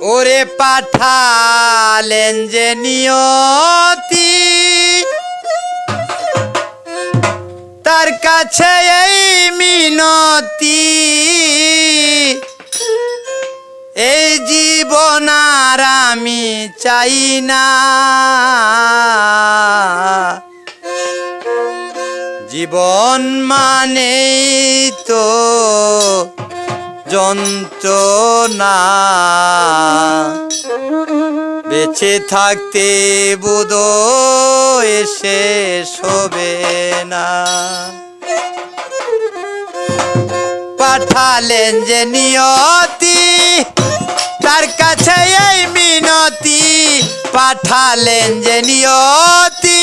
ওরে পাঠালেন যে নিয়তি। তার কাছে এই মিনতি। এই জীবন আর আমি চাই না। জীবন মানেই তো যন্ত্রণা। বেঁচে থাকতে বুধ এসে শোবে না। পাঠালেন যে নিয়তি, তার কাছে এই মিনতি। পাঠালেন যে নিয়তি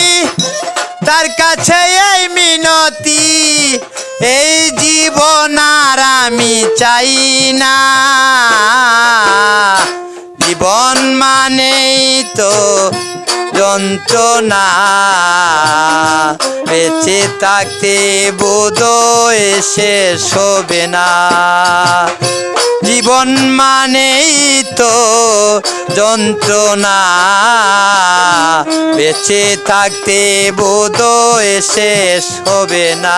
চাই না। জীবন মানেই তো যন্ত্রণা। বেঁচে থাকতে বোধ এসে শোবে না। জীবন মানেই তো যন্ত্রণা। বেঁচে থাকতে বোধ এসে শোবে না।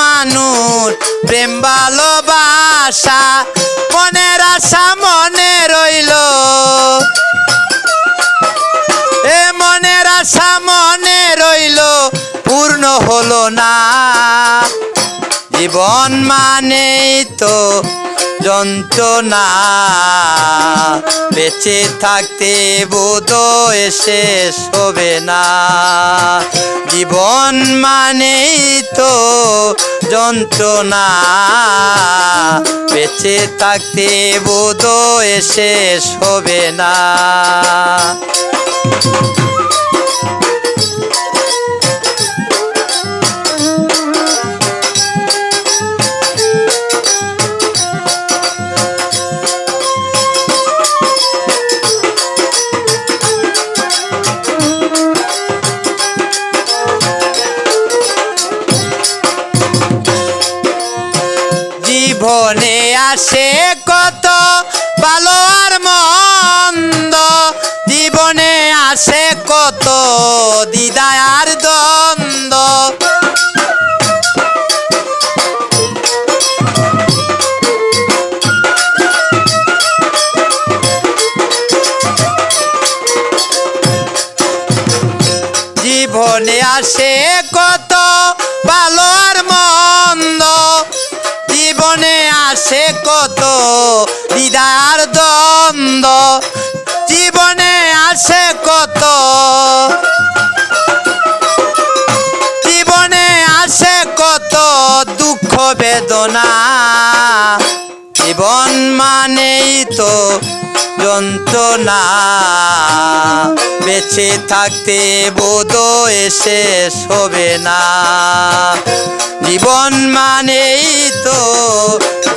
মানুষ, প্রেম ভালোবাসা, মনের আশা মনে রইল। এ মনের আশা মনে রইল, পূর্ণ হলো না। জীবন মানেই তো যন্ত্রণা। বেঁচে থাকতে বোধ এসে শোবে না। জীবন মানেই তো যন্ত্রণা। বেঁচে থাকতে বোধ এসে শোবে না। আসে কত ভালো আর মন্দ, জীবনে আসে কত দ্বিধায় আর দ্বন্দ্ব। জীবনে আসে কত ভালো দ্বিধার দ্বন্দ্ব জীবনে আসে কত? জীবনে আসে কত দুঃখ বেদনা? জীবন মানেই তো যন্ত্রণা। বেঁচে থাকতে বোধ এসে শোবে না। জীবন মানেই তো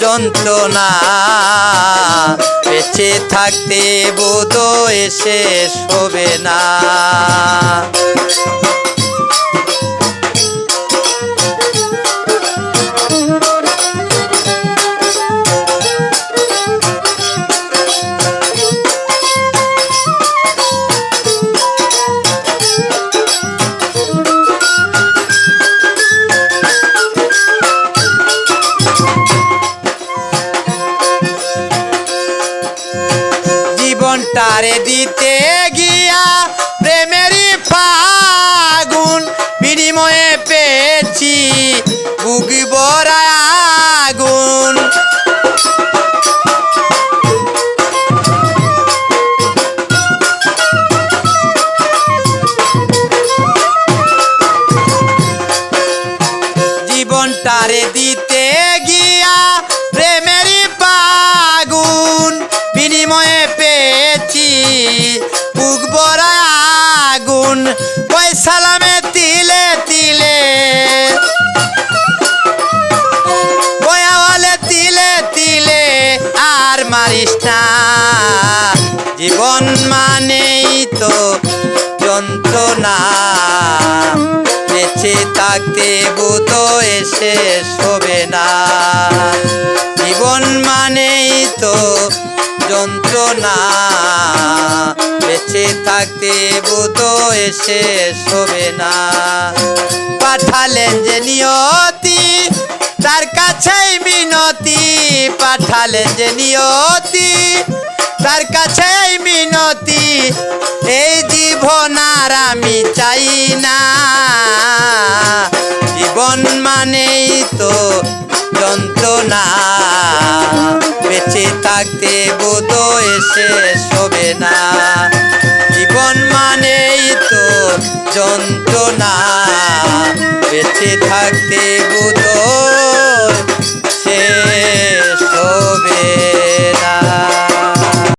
যন্ত্রণা। বেঁচে থাকতে বোধ এসে শোবে না। জীবনটারে দিতে গিয়া পেয়েছি। বুক বড় আগুন, ওই সালামে তিলে তিলে। বয়াওয়ালে তিলে তিলে, আর মারিস না। জীবন মানেই তো যন্ত্রণা। বেঁচে থাকতে বুত এসে শোবে না। থাকতে বুধ এসে শোবে না। পাঠালেন যে নিয়তি, তার কাছেই মিনতি। পাঠালেন যে নিয়তি, তার কাছেই মিনতি। এই জীবন আর আমি চাই না। জীবন মানেই তো যন্ত্রণা। বেঁচে থাকতে বোধ এসে শোবে না। মানেই তো যন্ত্রণা বেঁচে থাকতে বোধ